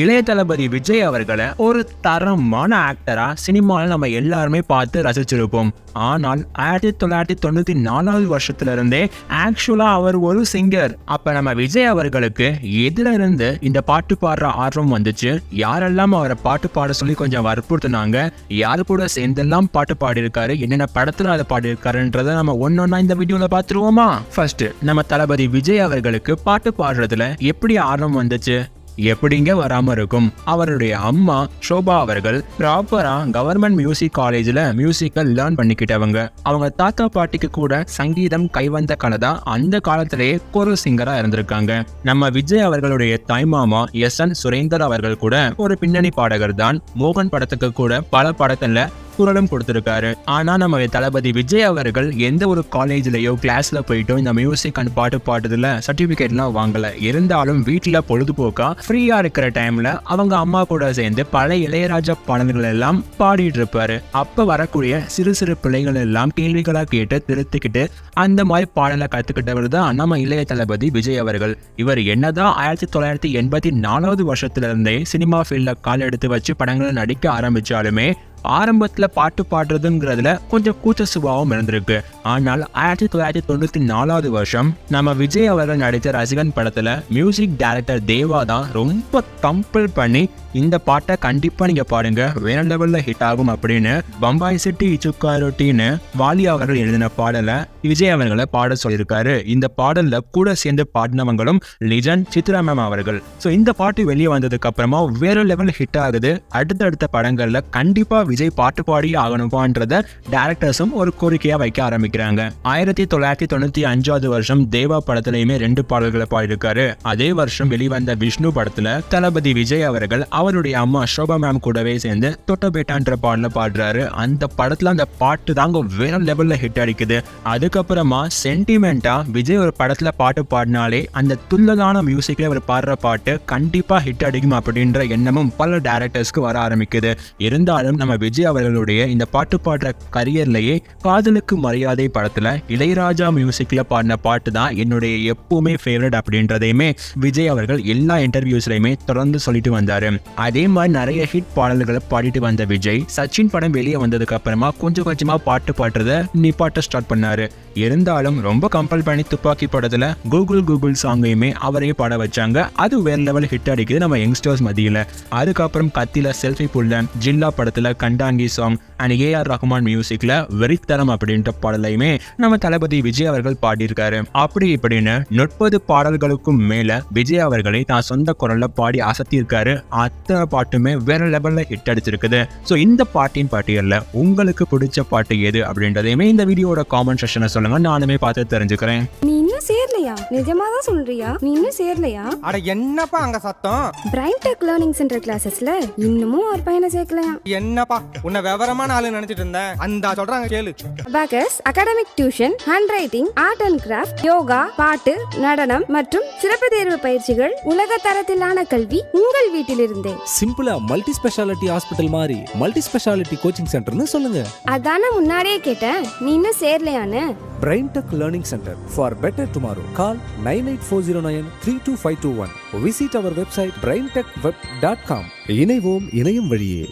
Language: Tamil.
இளைய தளபதி விஜய் அவர்களை ஒரு தரமான ஆக்டரா சினிமாவில் நம்ம எல்லாருமே பார்த்து ரசிச்சிருப்போம். ஆனால் ஆயிரத்தி தொள்ளாயிரத்தி தொண்ணூற்றி நாலாவது வருஷத்துல இருந்தே ஆக்சுவலாக அவர் ஒரு சிங்கர் அப்போ நம்ம விஜய் அவர்களுக்கு எதிலிருந்து இந்த பாட்டு பாடுற ஆர்வம் வந்துச்சு? யாரெல்லாம் அவரை பாட்டு பாட சொல்லி கொஞ்சம் வற்புறுத்தினாங்க? யாரு கூட சேர்ந்தெல்லாம் பாட்டு பாடியிருக்காரு? என்னென்ன படத்தில் அதை பாடியிருக்காருன்றதை நம்ம ஒன்னொன்னா இந்த வீடியோவில் பார்த்துருவோமா? ஃபர்ஸ்ட் நம்ம தளபதி விஜய் அவர்களுக்கு பாட்டு பாடுறதுல எப்படி ஆர்வம் வந்துச்சு? எப்படிங்க வராம இருக்கும்? அவருடைய அம்மா ஷோபா அவர்கள் ப்ராப்பரா கவர்மெண்ட் மியூசிக் காலேஜ்ல மியூசிக்கை லேர்ன் பண்ணிக்கிட்டவங்க. அவங்க தாத்தா பாட்டிக்கு கூட சங்கீதம் கைவந்த கலை தான் அந்த காலத்திலேயே ஒரு சிங்கரா இருந்திருக்காங்க. நம்ம விஜய் அவர்களுடைய தாய்மாமா எஸ் என் சுரேந்தர் அவர்கள் கூட ஒரு பின்னணி பாடகர் தான் மோகன் படத்துக்கு கூட பல படத்துல குரலும் கொடுத்திருக்காரு. ஆனா நம்ம தளபதி விஜய் அவர்கள் எந்த ஒரு காலேஜ்லயோ கிளாஸ்ல போயிட்டோ இந்த மியூசிக் அண்ட் பாட்டு பாடுறதுல சர்டிபிகேட்லாம் வாங்கல. இருந்தாலும் வீட்டுல பொழுதுபோக்கா ஃப்ரீயா இருக்கிற டைம்ல அவங்க அம்மா கூட சேர்ந்து பல இளையராஜா பாடல்கள் எல்லாம் பாடிட்டு இருப்பாரு. அப்ப வரக்கூடிய சிறு சிறு பிள்ளைகள் எல்லாம் கேள்விகளா கேட்டு திருத்திக்கிட்டு அந்த மாதிரி பாடலை கத்துக்கிட்டவர் தான் நம்ம இளைய தளபதி விஜய் அவர்கள். இவர் என்னதான் ஆயிரத்தி தொள்ளாயிரத்தி எண்பத்தி நாலாவது வருஷத்துல இருந்தே சினிமா ஃபீல்ட்ல கால் எடுத்து வச்சு படங்களை நடிக்க ஆரம்பிச்சாலுமே ஆரம்பத்துல பாட்டு பாடுறதுங்கிறதுல கொஞ்சம் கூச்ச சுபாவம் இருந்திருக்கு. ஆனால் ஆயிரத்தி தொள்ளாயிரத்தி தொண்ணூத்தி நாலாவது வருஷம் நம்ம விஜய் அவர்கள் நடித்த ரசிகன் படத்துல மியூசிக் டைரக்டர் தேவா தான் ரொம்ப கம்பல் பண்ணி இந்த பாட்டை கண்டிப்பா நீங்க பாடுங்க. வேற லெவல்ல ஹிட் ஆகும் அப்படின்னு பம்பாய் சிட்டி இச்சுக்கா ரொட்டின்னு வாலி அவர்கள் எழுதின பாடலை விஜய் அவர்களை பாட சொல்லியிருக்காரு. இந்த பாடல்ல கூட சேர்ந்து பாடினவங்களும் லிஜன் சித்ரா மேம் அவர்கள். ஸோ இந்த பாட்டு வெளியே வந்ததுக்கு அப்புறமா வேற லெவல் ஹிட் ஆகுது. அடுத்தடுத்த படங்கள்ல கண்டிப்பா விஜய் பாட்டு பாடி ஆகணுமான்றத டேரக்டர்ஸும் ஒரு கோரிக்கையா வைக்க ஆரம்பிக்கிறாங்க. ஆயிரத்தி தொள்ளாயிரத்தி தொண்ணூத்தி அஞ்சாவது வருஷம் தேவா படத்துலயுமே ரெண்டு பாடல்களை பாடியிருக்காரு. அதே வருஷம் வெளிவந்த விஷ்ணு படத்துல தளபதி விஜய் அவர்கள் அவருடைய அம்மா ஷோபா மேம் கூடவே சேர்ந்து தொட்டபேட்டான்ற பாடல பாடுறாரு. அந்த படத்துல அந்த பாட்டு தாங்க வேற லெவல்ல ஹிட் அடிக்குது. அதுக்கப்புறமா சென்டிமெண்டா விஜய் ஒரு படத்துல பாட்டு பாடினாலே அந்த துல்லதான மியூசிக்ல அவர் பாடுற பாட்டு கண்டிப்பா ஹிட் அடிக்கும் அப்படின்ற எண்ணமும் பல டேரக்டர்ஸ்க்கு வர ஆரம்பிக்குது. இருந்தாலும் நம்ம விஜய் அவர்களுடைய இந்த பாட்டு பாடுற கரியர்லேயே காதலுக்கு மரியாதை படத்தில் இளையராஜா மியூசிக்கில் பாடின பாட்டு தான் என்னுடைய எப்பவுமே ஃபேவரட் அப்படின்றதையுமே விஜய் அவர்கள் எல்லா இன்டர்வியூஸ்லையுமே தொடர்ந்து சொல்லிட்டு வந்தார். அதே மாதிரி நிறைய ஹிட் பாடல்களை பாடிட்டு வந்த விஜய் சச்சின் படம் வெளியே வந்ததுக்கு அப்புறமா கொஞ்சம் கொஞ்சமா பாட்டு பாடுறத நிப்பாட்ட ஸ்டார்ட் பண்ணாரு. இருந்தாலும் ரொம்ப கம்பல் பண்ணி துப்பாக்கி படத்துல கூகுள் கூகுள் சாங்கையுமே அவரே பாட வச்சாங்க. அது வேற லெவல் ஹிட் அடிக்குது நம்ம யங்ஸ்டர்ஸ் மத்தியில. அதுக்கப்புறம் கத்தில செல்ஃபி புல்லன் ஜில்லா படத்துல கண்டாங்கி சாங் அண்ட் ஏஆர் ரஹ்மான் மியூசிக்ல வெறித்தரம் அப்படின்ற பாடலையுமே நம்ம தளபதி விஜய் அவர்கள் பாடியிருக்காரு. அப்படி இப்படின்னு முப்பது பாடல்களுக்கும் மேல விஜய் அவர்களை தான் சொந்த குரல்ல பாடி அசத்தியிருக்காரு அத்தனை பாட்டுமே வேற லெவல்ல ஹிட் அடிச்சிருக்குது. ஸோ இந்த பாட்டின் பட்டியலில் உங்களுக்கு பிடிச்ச பாட்டு எது அப்படின்றதையுமே இந்த வீடியோட காமெண்ட் செஷனை சொல்லுங்க. நானுமே பார்த்து தெரிஞ்சுக்கிறேன். நிஜமா தான் சொல்றியா? நீ இன்னும் சேரலையா? அட என்னப்பா அங்க சத்தம்? பிரைன் டெக் லேர்னிங் சென்டர் கிளாஸஸ்ல இன்னமும் ஒரு பையனை சேர்க்கலையா? என்னப்பா உன்னை விவரமான ஆளு நினைச்சிட்டு இருந்தேன். அந்த சொல்றாங்க கேளு. Abacus academic tuition hand writing art and craft yoga பாட்டு நடனம் மற்றும் சிறப்பு தேர்வு பயிற்சிகள் உலக தரத்திலான கல்வி உங்கள் வீட்டிலிருந்தே. சிம்பிளா மல்டி ஸ்பெஷாலிட்டி ஹாஸ்பிட்டல் மாதிரி மல்டி ஸ்பெஷாலிட்டி கோச்சிங் சென்டர்னு சொல்லுங்க. அதானே முன்னாடியே கேட்டேன். நீ இன்னும் சேரலையான்னு? Brain Tech learning centre for better tomorrow call nine eight four zero nine three two five two one visit our website Brain Tech web dot com இணைவோம் இணையும் வழியே.